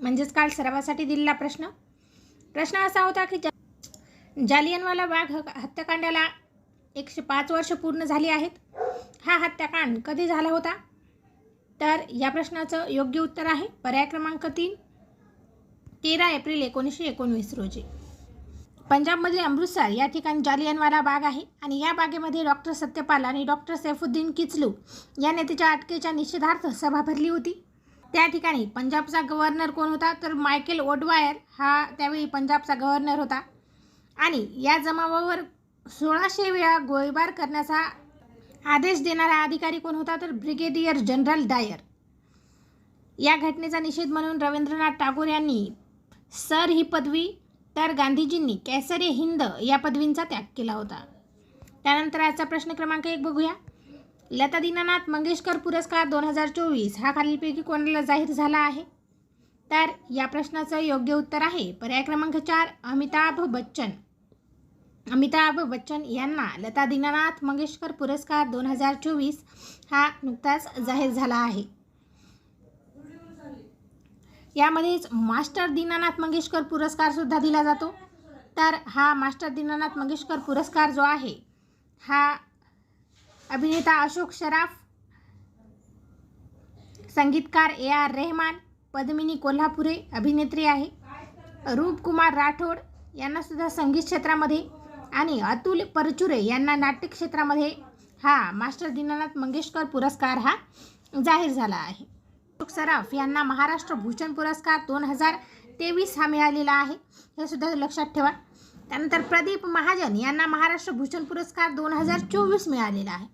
म्हणजेच काल सरावासाठी दिलेला प्रश्न. प्रश्न असा होता की जालियनवाला बाग ह हत्याकांडाला एकशे पाच वर्ष पूर्ण झाली आहेत. हा हत्याकांड कधी झाला होता? तर या प्रश्नाचं योग्य उत्तर आहे पर्याय क्रमांक तीन तेरा एप्रिल एकोणीसशे एकोणवीस रोजी. पंजाबमधील अमृतसर या ठिकाणी जालियनवाला बाग आहे आणि या बागेमध्ये डॉक्टर सत्यपाल आणि डॉक्टर सैफुद्दीन किचलू या नेत्याच्या अटकेच्या निषेधार्थ सभा भरली होती. त्या ठिकाणी पंजाबचा गव्हर्नर कोण होता? तर मायकेल ओडवायर हा त्यावेळी पंजाबचा गव्हर्नर होता. आणि या जमावावर सोळाशे वेळा गोळीबार करण्याचा आदेश देणारा अधिकारी कोण होता? तर ब्रिगेडियर जनरल डायर या घटनेचा निषेध म्हणून रवींद्रनाथ टागोर यांनी सर ही पदवी तर गांधीजींनी कैसरे हिंद या पदवींचा त्याग केला होता. त्यानंतर आजचा प्रश्न क्रमांक एक बघूया. लता दीनानाथ मंगेशकर पुरस्कार दोन हजार चोवीस हा खालीलपैकी कोणाला जाहीर झाला आहे? तर या प्रश्नाचं योग्य उत्तर आहे पर्याय क्रमांक चार अमिताभ बच्चन. अमिताभ बच्चन यांना लता दीनानाथ मंगेशकर पुरस्कार दोन हजार चोवीस हा नुकताच जाहीर झाला आहे. यामध्येच मास्टर दीनानाथ मंगेशकर पुरस्कार सुद्धा दिला जातो. तर हा मास्टर दीनानाथ मंगेशकर पुरस्कार जो आहे हा अभिनेता अशोक शराफ संगीतकार ए आर रेहमान पद्मिनी कोल्हापुरे अभिनेत्री आहे. रूपकुमार राठोड यांनासुद्धा संगीत क्षेत्रामध्ये आणि अतुल परचुरे यांना नाट्य क्षेत्रामध्ये हा मास्टर दीनानाथ मंगेशकर पुरस्कार हा जाहीर झाला आहे. अशोक सराफ यांना महाराष्ट्र भूषण पुरस्कार दोन हजार तेवीस हा मिळालेला आहे. हे सुद्धा लक्षात ठेवा. त्यानंतर प्रदीप महाजन यांना महाराष्ट्र भूषण पुरस्कार दोन हजार चोवीस मिळालेला आहे.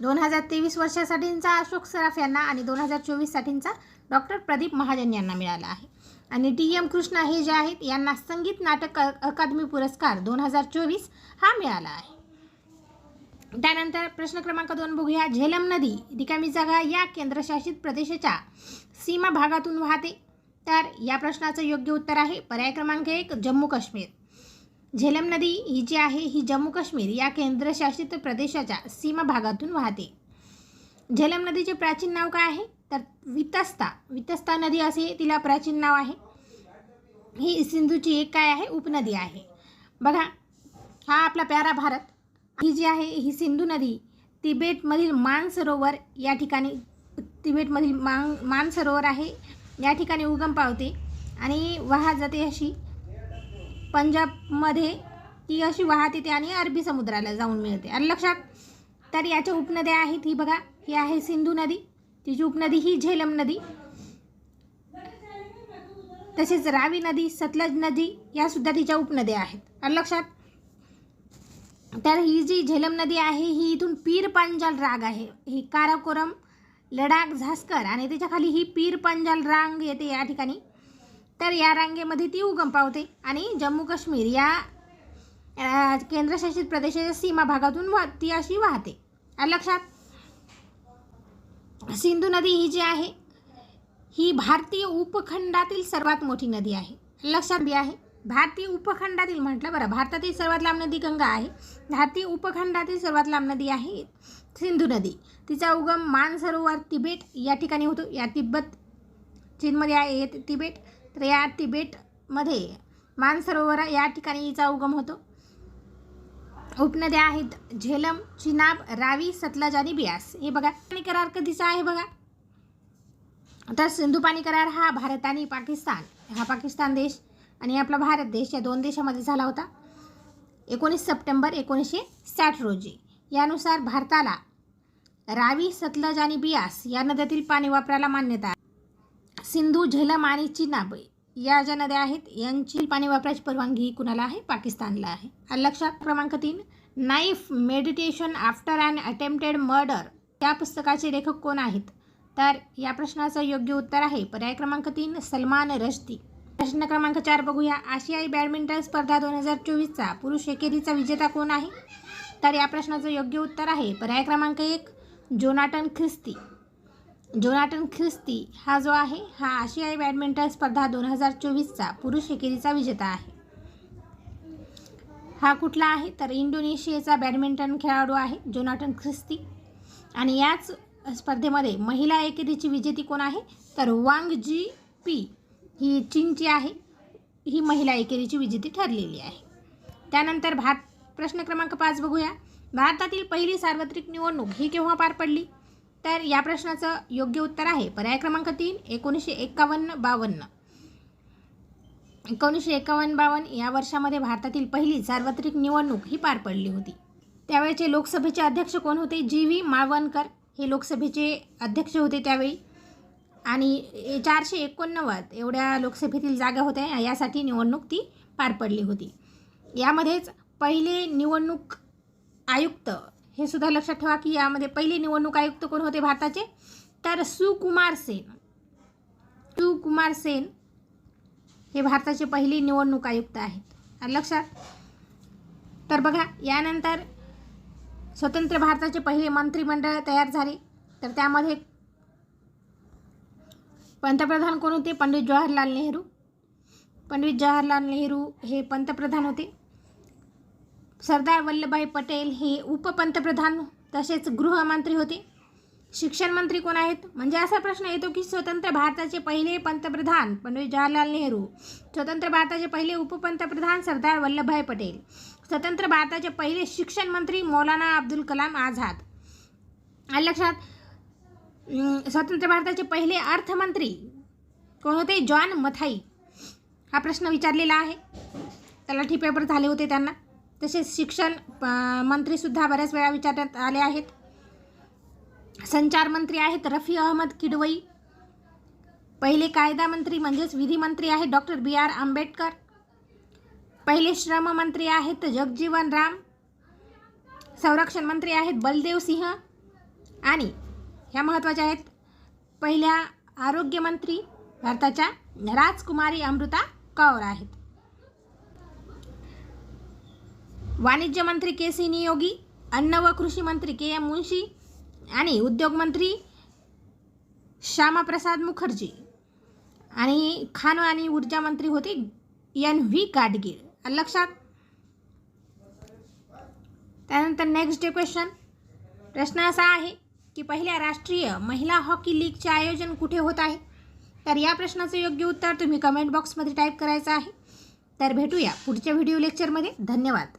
दोन हजार तेवीस वर्षासाठींचा अशोक सराफ यांना आणि दोन हजार चोवीससाठींचा डॉक्टर प्रदीप महाजन यांना मिळाला आहे. आणि डी एम कृष्णा हे जे आहेत यांना संगीत नाटक अकादमी पुरस्कार दोन हजार चोवीस हा मिळाला आहे. त्यानंतर प्रश्न क्रमांक दोन बघूया. झेलम नदी रिकामी जागा या केंद्रशासित प्रदेशाच्या सीमा भागातून वाहते. तर या प्रश्नाचं योग्य उत्तर आहे. पर्याय क्रमांक एक जम्मू काश्मीर. झेलम नदी ही जी आहे ही जम्मू काश्मीर या केंद्रशासित प्रदेशाच्या सीमा भागातून वाहते. झेलम नदीचे प्राचीन नाव काय आहे? तर वितस्ता वितस्ता नदी असे तिला प्राचीन नाव आहे. ही सिंधूची एक काय आहे? उपनदी आहे. बघा हा आपला प्यारा भारत. ही जी आहे ही सिंधू नदी तिबेटमधील मानसरोवर या ठिकाणी तिबेटमधील मान मानसरोवर आहे. या ठिकाणी उगम पावते आणि वाहत जाते अशी पंजाबमध्ये ती अशी वाहत येते आणि अरबी समुद्राला जाऊन मिळते. आणि लक्षात तर याच्या उपनद्या आहेत ही बघा ही आहे सिंधू नदी. तिची उपनदी ही झेलम नदी. तसेच रावी नदी सतलज नदी या सुद्धा तिच्या उपनद्या आहेत. आणि लक्षात तर ही जी झेलम नदी आहे ही इथून पीर पांजाल राग आहे. ही काराकोरम लडाख झास्कर आणि त्याच्याखाली ही पीर पांजाल रांग येते या ठिकाणी. तर या रांगेमध्ये ती उगम पावते. आणि जम्मू काश्मीर या केंद्रशासित प्रदेशाच्या सीमा भागातून वाह ती अशी वाहते. लक्षात? सिंधू नदी ही जी आहे ही भारतीय उपखंडातील सर्वात मोठी नदी आहे. लक्षात बी आहे? भारतीय उपखंडातील म्हटलं बरं भारतातील सर्वात लांब नदी गंगा आहे. भारतीय उपखंडातील सर्वात लांब नदी आहे सिंधू नदी. तिचा उगम मानसरोवर तिबेट या ठिकाणी होतो. या तिब्बत चीनमध्ये आहे तिबेट. तर या तिबेटमध्ये मानसरोवर या ठिकाणी हिचा उगम होतो. उपनद्या आहेत झेलम चिनाब रावी सतलज आणि बियास. हे बघा पाणी करार कधीचा आहे बघा? तर सिंधू पाणी करार हा भारत आणि पाकिस्तान. हा पाकिस्तान देश आणि आपला भारत देश या दोन देशामध्ये झाला होता. एकोणीस सप्टेंबर एकोणीसशे साठ रोजी यानुसार भारताला रावी सतलज आणि बियास या नद्यातील पाणी वापरायला मान्यता सिंधू झेलम आणि चिनाब या ज्या नद्या आहेत. यांची पाणी वापरायची परवानगी ही कुणाला आहे? पाकिस्तानला आहे. लक्षात क्रमांक तीन. Knife meditation after and attempted murder. त्या पुस्तकाचे लेखक कोण आहेत? तर या प्रश्नाचं योग्य उत्तर आहे पर्याय क्रमांक तीन सलमान रश्दी. प्रश्न क्रमांक चार बघूया. आशियाई बॅडमिंटन स्पर्धा दोन हजार चोवीसचा पुरुष एकेरीचा विजेता कोण आहे? तर या प्रश्नाचं योग्य उत्तर आहे पर्याय क्रमांक एक जोनाटन ख्रिस्ती. जोनाटन ख्रिस्ती हा जो आहे हा आशियाई बॅडमिंटन स्पर्धा दोन हजार चोवीसचा पुरुष एकेरीचा विजेता आहे. हा कुठला आहे? तर इंडोनेशियाचा बॅडमिंटन खेळाडू आहे जोनाटन ख्रिस्ती. आणि याच स्पर्धेमध्ये महिला एकेरीची विजेती कोण आहे? तर वांग जी पी ही चीनची आहे. ही महिला एकेरीची विजेती ठरलेली आहे. त्यानंतर भात प्रश्न क्रमांक पाच बघूया. भारतातील पहिली सार्वत्रिक निवडणूक ही केव्हा पार पडली? तर या प्रश्नाचं योग्य उत्तर आहे. पर्याय क्रमांक तीन एकोणीसशे एकावन्न बावन्न. एकोणीसशे एकावन्न बावन्न या वर्षामध्ये भारतातील पहिली सार्वत्रिक निवडणूक ही पार पडली होती. त्यावेळेचे लोकसभेचे अध्यक्ष कोण होते? जी. व्ही. माळवणकर हे लोकसभेचे अध्यक्ष होते त्यावेळी. आणि चारशे एकोणनव्वद एवढ्या लोकसभेतील जागा होत्या यासाठी निवडणूक ती पार पडली होती. यामध्येच पहिले निवडणूक आयुक्त हे सुद्धा लक्षात ठेवा की यामध्ये पहिले निवडणूक आयुक्त कोण होते भारताचे? तर सुकुमार सेन. सुकुमार सेन हे भारताचे पहिले निवडणूक आयुक्त आहेत. लक्षात तर बघा यानंतर स्वतंत्र भारताचे पहिले मंत्रिमंडळ तयार झाले. तर त्यामध्ये पंतप्रधान कोण होते? पंडित जवाहरलाल नेहरू. पंडित जवाहरलाल नेहरू हे पंतप्रधान होते. सरदार वल्लभभाई पटेल हे उपपंतप्रधान तसेच गृहमंत्री होते. शिक्षण मंत्री कोण आहेत? म्हणजे असा प्रश्न येतो की स्वतंत्र भारताचे पहिले पंतप्रधान म्हणजे जवाहरलाल नेहरू स्वतंत्र भारताचे पहिले उपपंतप्रधान सरदार वल्लभभाई पटेल स्वतंत्र भारताचे पहिले शिक्षण मंत्री मौलाना अब्दुल कलाम आझाद. आलं लक्षात स्वतंत्र भारताचे पहिले अर्थमंत्री कोण होते? जॉन मथाई. हा प्रश्न विचारलेला आहे. तलाठी पेपर झाले होते त्यांना. तसेच शिक्षण मंत्रीसुद्धा बऱ्याच वेळा विचारण्यात आले आहेत. संचार मंत्री आहेत रफी अहमद किडवई. पहिले कायदा मंत्री म्हणजेच विधिमंत्री आहेत डॉक्टर बी आर आंबेडकर. पहिले श्रम मंत्री आहेत जगजीवन राम. संरक्षण मंत्री आहेत बलदेव सिंह. आणि ह्या महत्त्वाच्या आहेत पहिल्या आरोग्यमंत्री भारताच्या राजकुमारी अमृता कौर आहेत. वाणिज्य मंत्री के सी नियोगी अन्न व कृषी मंत्री के एम मुंशी आणि उद्योगमंत्री श्यामाप्रसाद मुखर्जी. आणि खान आणि ऊर्जा मंत्री होते एन व्ही गाडगीळ लक्षात? त्यानंतर नेक्स्ट डे क्वेश्चन प्रश्न असा आहे की पहिल्या राष्ट्रीय महिला हॉकी लीगचे आयोजन कुठे होत आहे? तर या प्रश्नाचं योग्य उत्तर तुम्ही कमेंट बॉक्समध्ये टाईप करायचं आहे. तर भेटूया पुढच्या व्हिडिओ लेक्चरमध्ये धन्यवाद.